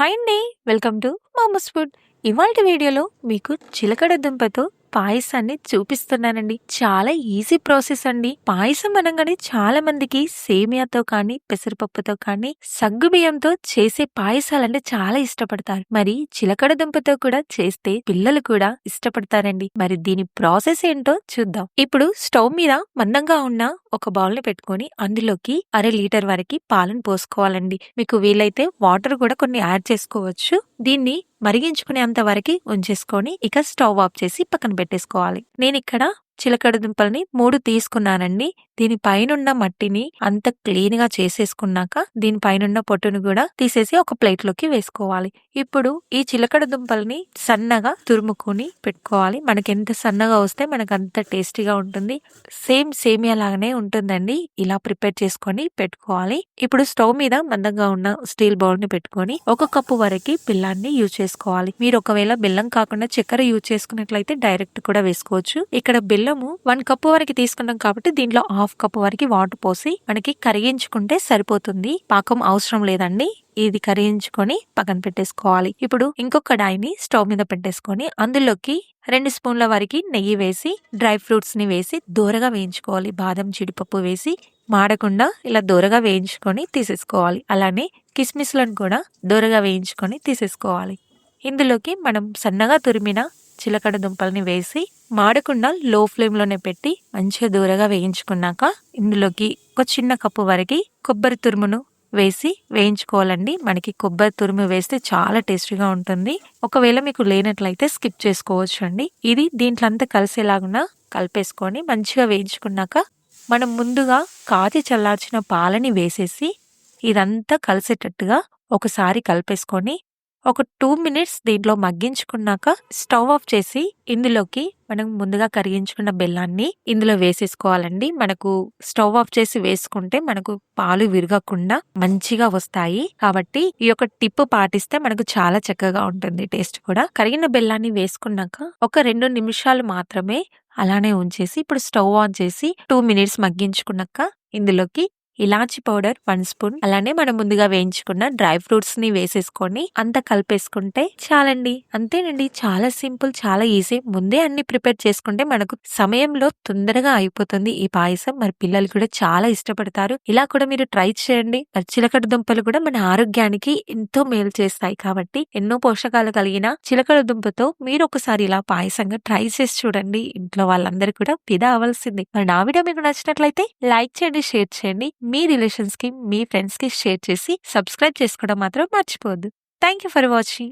Hi అండి welcome to మామస్ food. ఇవాళ వీడియోలో మీకు చిలకడ దుంపతో పాయసాన్ని చూపిస్తున్నానండి. చాలా ఈజీ ప్రాసెస్ అండి. పాయసం అనగానే చాలా మందికి సేమియాతో కానీ పెసరపప్పుతో కానీ సగ్గు బియ్యంతో చేసే పాయసాలంటే చాలా ఇష్టపడతారు. మరి చిలకడ దుంపతో కూడా చేస్తే పిల్లలు కూడా ఇష్టపడతారండి. మరి దీని ప్రాసెస్ ఏంటో చూద్దాం. ఇప్పుడు స్టవ్ మీద మందంగా ఉన్న ఒక బౌల్ని పెట్టుకొని అందులోకి అర లీటర్ వరకు పాలను పోసుకోవాలండి. మీకు వీలైతే వాటర్ కూడా కొన్ని యాడ్ చేసుకోవచ్చు. దీన్ని మరిగించుకునేంత వరకు ఉంచేసుకొని ఇక స్టవ్ ఆఫ్ చేసి పక్కన పెట్టేసుకోవాలి. నేను ఇక్కడ చిలకడ దుంపల్ని మూడు తీసుకున్నానండి. దీని పైనున్న మట్టిని అంత క్లీన్గా చేసేసుకున్నాక దీని పైనున్న పొట్టును కూడా తీసేసి ఒక ప్లేట్లోకి వేసుకోవాలి. ఇప్పుడు ఈ చిలకడ దుంపల్ని సన్నగా తురుముకొని పెట్టుకోవాలి. మనకి ఎంత సన్నగా వస్తే మనకు అంత టేస్టీగా ఉంటుంది. సేమ్ సేమియా లాగానే ఉంటుందండి. ఇలా ప్రిపేర్ చేసుకొని పెట్టుకోవాలి. ఇప్పుడు స్టవ్ మీద మందంగా ఉన్న స్టీల్ బౌల్ని పెట్టుకొని ఒక కప్పు వరకు బెల్లాన్ని యూజ్ చేసుకోవాలి. మీరు ఒకవేళ బెల్లం కాకుండా చక్కెర యూజ్ చేసుకున్నట్లయితే డైరెక్ట్ కూడా వేసుకోవచ్చు. ఇక్కడ బెల్లము వన్ కప్పు వరకు తీసుకున్నాం కాబట్టి దీంట్లో హాఫ్ కప్పు వరకు వాటర్ పోసి మనకి కరిగించుకుంటే సరిపోతుంది. పాకం అవసరం లేదండి. ఇది కరిగించుకొని పక్కన పెట్టేసుకోవాలి. ఇప్పుడు ఇంకొక డాయిని స్టవ్ మీద పెట్టేసుకొని అందులోకి రెండు స్పూన్ల వరకు నెయ్యి వేసి డ్రై ఫ్రూట్స్ని వేసి దూరగా వేయించుకోవాలి. బాదం జీడిపప్పు వేసి మాడకుండా ఇలా దూరగా వేయించుకొని తీసేసుకోవాలి. అలానే కిస్మిస్లను కూడా దూరగా వేయించుకొని తీసేసుకోవాలి. ఇందులోకి మనం సన్నగా తురిమిన చిలకడ దుంపల్ని వేసి మాడకుండా లో ఫ్లేమ్లోనే పెట్టి మంచిగా దూరగా వేయించుకున్నాక ఇందులోకి ఒక చిన్న కప్పు వరకు కొబ్బరి తురుమును వేసి వేయించుకోవాలండి. మనకి కొబ్బరి తురుము వేస్తే చాలా టేస్టీగా ఉంటుంది. ఒకవేళ మీకు లేనట్లయితే స్కిప్ చేసుకోవచ్చు అండి ఇది దీంట్లో అంతా కలిసేలాగున్నా కలిపేసుకొని మంచిగా వేయించుకున్నాక మనం ముందుగా కాచి చల్లార్చిన పాలని వేసేసి ఇదంతా కలిసేటట్టుగా ఒకసారి కలిపేసుకొని ఒక టూ మినిట్స్ దీంట్లో మగ్గించుకున్నాక స్టవ్ ఆఫ్ చేసి ఇందులోకి మనం ముందుగా కరిగించుకున్న బెల్లాన్ని ఇందులో వేసేసుకోవాలండి. మనకు స్టవ్ ఆఫ్ చేసి వేసుకుంటే మనకు పాలు విరగకుండా మంచిగా వస్తాయి. కాబట్టి ఈ యొక్క టిప్ పాటిస్తే మనకు చాలా చక్కగా ఉంటుంది టేస్ట్ కూడా. కరిగిన బెల్లాన్ని వేసుకున్నాక ఒక రెండు నిమిషాలు మాత్రమే అలానే ఉంచేసి ఇప్పుడు స్టవ్ ఆన్ చేసి టూ మినిట్స్ మగ్గించుకున్నాక ఇందులోకి ఇలాచి పౌడర్ వన్ స్పూన్. అలానే మనం ముందుగా వేయించుకున్న డ్రై ఫ్రూట్స్ని వేసేసుకొని అంత కలిపేసుకుంటే చాలండి. అంతేనండి చాలా సింపుల్ చాలా ఈజీ. ముందే అన్ని ప్రిపేర్ చేసుకుంటే మనకు సమయంలో తొందరగా అయిపోతుంది ఈ పాయసం. మరి పిల్లలు కూడా చాలా ఇష్టపడతారు. ఇలా కూడా మీరు ట్రై చేయండి. మరి చిలకడ దుంపలు కూడా మన ఆరోగ్యానికి ఎంతో మేలు చేస్తాయి కాబట్టి ఎన్నో పోషకాలు కలిగిన చిలకడ దుంపతో మీరు ఒకసారి ఇలా పాయసంగా ట్రై చేసి చూడండి. ఇంట్లో వాళ్ళందరూ కూడా పిదా అవ్వాల్సింది. మరి నా వీడియో మీకు నచ్చినట్లయితే లైక్ చేయండి షేర్ చేయండి. మీ రిలేషన్స్కి మీ ఫ్రెండ్స్కి షేర్ చేసి సబ్స్క్రైబ్ చేసుకోవడం మాత్రం మర్చిపోవద్దు. Thank you for watching.